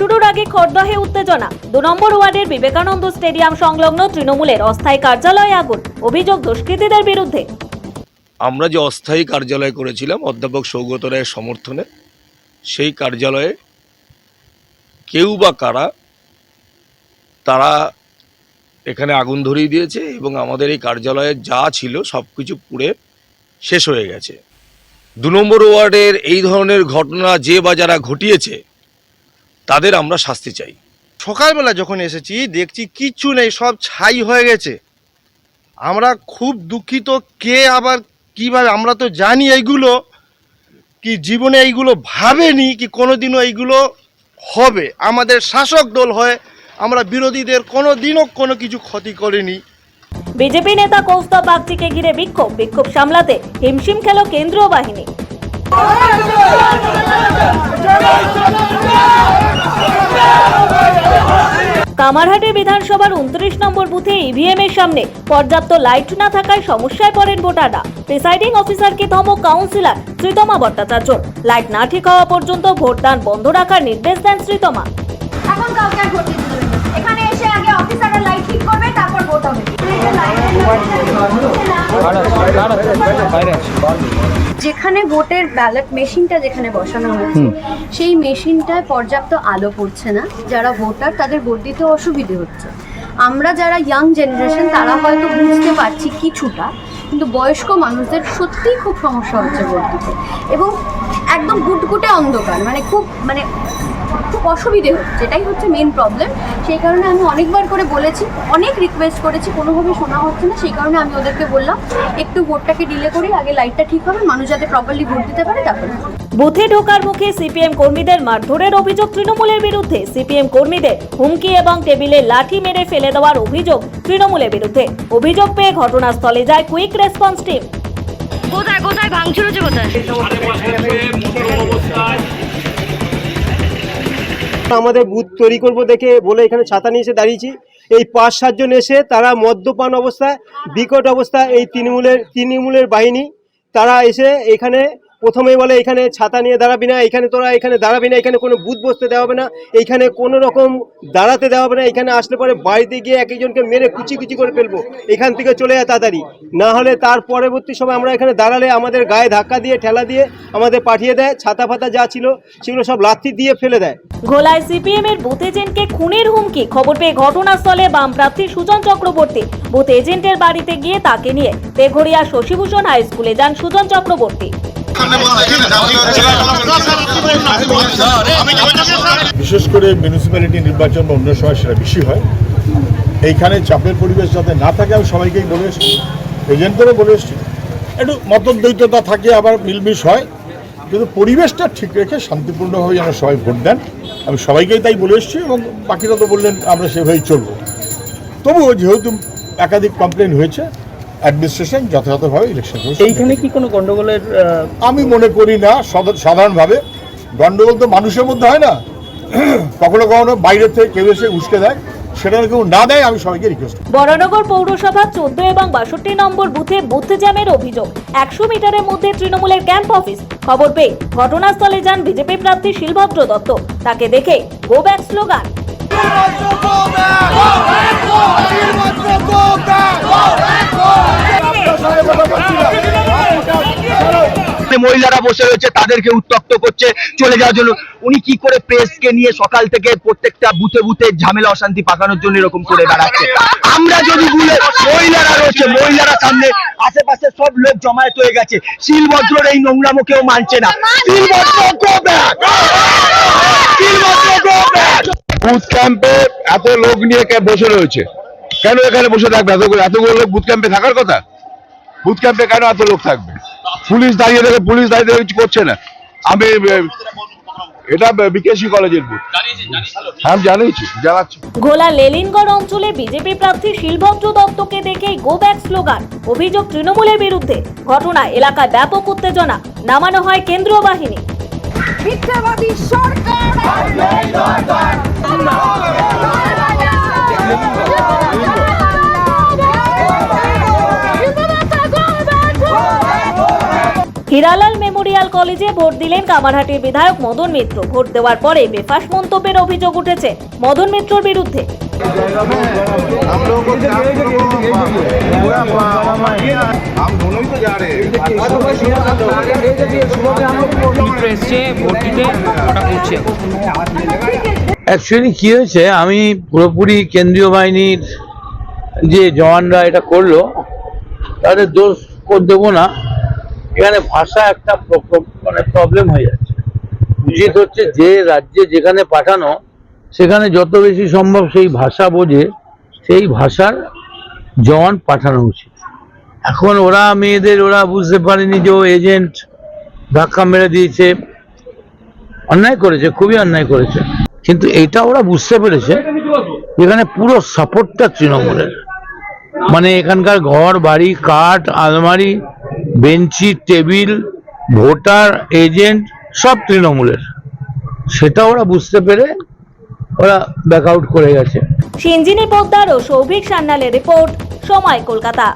শুরুর আগে খড়দহে উত্তেজনা। দু নম্বর ওয়ার্ডের বিবেকানন্দ স্টেডিয়াম সংলগ্ন তৃণমূলের অস্থায়ী কার্যালয়ে আগুন, অভিযোগ দুষ্কৃতীদের বিরুদ্ধে। আমরা যে অস্থায়ী কার্যালয় করেছিলাম, অধ্যাপক সৌগত রায়ের সমর্থনে, সেই কার্যালয়ে কেউ বা কারা, তারা এখানে আগুন ধরিয়ে দিয়েছে এবং আমাদের এই কার্যালয়ে যা ছিল সব কিছু পুড়ে শেষ হয়ে গেছে। দু নম্বর ওয়ার্ডের এই ধরনের ঘটনা যে বা যারা ঘটিয়েছে তাদের আমরা শাস্তি চাই। সকালবেলা যখন এসেছি দেখছি কিচ্ছু নেই সব ছাই হয়ে গেছে। আমরা খুব দুঃখিত কে আবার কীভাবে আমরা তো জানি এইগুলো কি জীবনে এইগুলো ভাবেনি কি কোনোদিনও এইগুলো হবে। আমাদের শাসক দল হয় আমরা বিরোধীদের কোনো দিনও কোনো কিছু ক্ষতি করিনি। বিজেপি নেতা কৌস্তব বাগচিকে ঘিরে বিক্ষোভ। বিক্ষোভ সামলাতে হিমশিম খেল কেন্দ্রীয় বাহিনী। কামারহাটি বিধানসভার উনত্রিশ নম্বর বুথে ইভিএম এর সামনে পর্যাপ্ত লাইট না থাকায় সমস্যায় পড়েন ভোটাররা। প্রিসাইডিং অফিসারকে ধমক কাউন্সিলর শ্রীতমা ভট্টাচার্য। লাইট না ঠিক হওয়া পর্যন্ত ভোটদান বন্ধ রাখার নির্দেশ দেন শ্রীতমা। এখন কাউকে ভোট যেখানে ভোটের ব্যালট মেশিনটা যেখানে বসানো হয়েছে সেই মেশিনটায় পর্যাপ্ত আলো পড়ছে না। যারা ভোটার তাদের ভোট দিতে অসুবিধে হচ্ছে। আমরা যারা ইয়াং জেনারেশন তারা হয়তো বুঝতে পারছি কিছুটা কিন্তু বয়স্ক মানুষদের সত্যিই খুব সমস্যা হচ্ছে ভোট দিতে। এবং একদম গুটগুটে অন্ধকার মানে খুব মানে খুব অসুবিধে হচ্ছে এটাই হচ্ছে মেন প্রবলেম সেই কারণে আমি অনেকবার করে বলেছি অনেক রিকোয়েস্ট করেছি কোনোভাবে শোনা হচ্ছে না সেই কারণে আমি ওদেরকে বললাম একটু ভোটটাকে ডিলে করি আগে লাইটটা ঠিক হবে মানুষ যাতে প্রপারলি ভোট দিতে পারে তারপরে বুথে ঢোকার মুখে সিপিএম কর্মীদের মারধরের অভিযোগ তৃণমূলের বিরুদ্ধে। সিপিএম কর্মীদের হুমকি এবং টেবিলে লাঠি মেরে ফেলে দেওয়ার অভিযোগ তৃণমূলের বিরুদ্ধে। অভিযোগ পেয়ে ঘটনাস্থলে যায় কুইক রেসপন্স টিম কোথায় কোথায়? ভাঙচুর হচ্ছে কোথায়? আমাদের বুথ তৈরি করব দেখে বলে এখানে ছাতা নিয়ে এসে দাঁড়িয়েছি। এই পাঁচ সাতজন এসে তারা মদ্যপান অবস্থায়, বিকট অবস্থা এই তৃণমূলের তৃণমূলের বাহিনী, তারা এসে এখানে প্রথমেই বলে, এখানে ছাতা নিয়ে দাঁড়াবি না, এখানে তোরা, এখানে দাঁড়াবি না, এখানে কোনো বুথ বসতে দেওয়া হবে না এইখানে কোনো রকম দাঁড়াতে দেওয়া হবে না, এখানে আসলে পরে বাড়িতে গিয়ে এক একজনকে মেরে কুচি কুচি করে ফেলব। এখান থেকে চলে যায় তাড়াতাড়ি। না হলে তার পরবর্তী সময় আমরা এখানে দাঁড়ালে আমাদের গায়ে ধাক্কা দিয়ে, ঠেলা দিয়ে আমাদের পাঠিয়ে দেয়, ছাতা ফাতা যা ছিল সেগুলো সব লাথি দিয়ে ফেলে দেয়। ঘোলায় সিপিএম এর বুথ এজেন্টকে খুনের হুমকি, খবর পেয়ে ঘটনাস্থলে বাম প্রার্থী সুজন চক্রবর্তী বুথ এজেন্টের বাড়িতে গিয়ে তাকে নিয়ে তেঘরিয়া শশীভূষণ হাই স্কুলে যান সুজন চক্রবর্তী। বিশেষ করে মিউনিসিপ্যালিটি নির্বাচন বা অন্য সময় সেটা বেশি হয় এইখানে চাপের পরিবেশ যাতে না থাকে আমি সবাইকেই বলে এসেছি এজেন্টদেরও বলে এসেছি একটু মতদ্বৈততা থাকে আবার মিলমিশ হয় কিন্তু পরিবেশটা ঠিক রেখে শান্তিপূর্ণভাবে যেন সবাই ভোট দেন আমি সবাইকেই তাই বলে এসেছি এবং বাকিরা তো বললেন আমরা সেভাবেই চলবো তবুও যেহেতু একাধিক কমপ্লেন হয়েছে অ্যাডমিনিস্ট্রেশন যথাযথভাবে ইলেকশন এইখানে কি কোনো গন্ডগোলের আহ, আমি মনে করি না সাধারণভাবে। গন্ডগোল তো মানুষের মধ্যে হয় না। কখনো কখনো বাইরের থেকে কেউ এসে উস্কে দেয় সেটা কেউ না দেয় আমি সবাইকে রিকোয়েস্ট বরানগর পৌরসভা চোদ্দ এবং বাষট্টি নম্বর বুথে বুথ জ্যামের অভিযোগ। একশো মিটারের মধ্যে তৃণমূলের ক্যাম্প অফিস খবর পেয়ে ঘটনাস্থলে যান বিজেপি প্রার্থী শিলভদ্র দত্ত। তাকে দেখে গো ব্যাক স্লোগান মহিলারা বসে রয়েছে, তাদেরকে উত্তক্ত করছে, চলে যাওয়ার জন্য। উনি কি করে প্রেসকে নিয়ে সকাল থেকে প্রত্যেকটা বুথে বুথে ঝামেলা, অশান্তি পাকানোর জন্য এরকম করে বেড়াচ্ছে? আমরা যদি ভুলে মহিলারা রয়েছে, মহিলারা সামনে, আশেপাশে সব লোক জমায়েত হয়ে গেছে। শিলভদ্রর এই নোংরামো কেউ মানছে না। এত লোক নিয়ে বসে রয়েছে? কেন এখানে বসে থাকবে? এতগুলো লোক বুথ ক্যাম্পে থাকার কথা? বুথ ক্যাম্পে কেন এত লোক থাকবে? পুলিশ দাঁড়িয়ে দেখে পুলিশ দাঁড়িয়ে কিছু করছে না। আমি এটা বিকেসি কলেজের বুথ। হ্যাঁ জানিয়েছি জানাচ্ছি। ঘোলা লেলিনগড় অঞ্চলে বিজেপি প্রার্থী শিলভদ্র দত্তকে দেখেই গো ব্যাক স্লোগান অভিযোগ তৃণমূলের বিরুদ্ধে। ঘটনা এলাকায় ব্যাপক উত্তেজনা নামানো হয় কেন্দ্রীয় বাহিনী। মিথ্যাবাদী সরকার! হিরালাল মেমোরিয়াল কলেজে ভোট দিলেন কামারহাটির বিধায়ক মদন মিত্র। ভোট দেওয়ার পরে বেফাস মন্তব্যের অভিযোগ উঠেছে মদন মিত্রর বিরুদ্ধে। অ্যাকচুয়ালি কি হয়েছে আমি পুরোপুরি কেন্দ্রীয় বাহিনীর যে জওয়ানরা এটা করল তাদের দোষ কর দেবো না। এখানে ভাষা একটা মানে প্রবলেম হয়ে যাচ্ছে। উচিত হচ্ছে যে রাজ্যে যেখানে পাঠানো, সেখানে যত বেশি সম্ভব সেই ভাষা বোঝে, সেই ভাষার জওয়ান পাঠানো উচিত। এখন ওরা মেয়েদের, ওরা বুঝতে পারেনি যে ও এজেন্ট ধাক্কা মেরে দিয়েছে। অন্যায় করেছে, খুবই অন্যায় করেছে। কিন্তু এটা ওরা বুঝতে পেরেছে, এখানে পুরো সাপোর্টটা তৃণমূলের। মানে এখানকার ঘর, বাড়ি, কাঠ, আলমারি বেঞ্চি, টেবিল, ভোটার, এজেন্ট, সব তৃণমূলের। সেটা ওরা বুঝতে পেরে ওরা ব্যাক আউট করে গেছে। সিঞ্জিনী পোদ্দার ও সৌভিক সান্নালের রিপোর্ট সময় কলকাতা।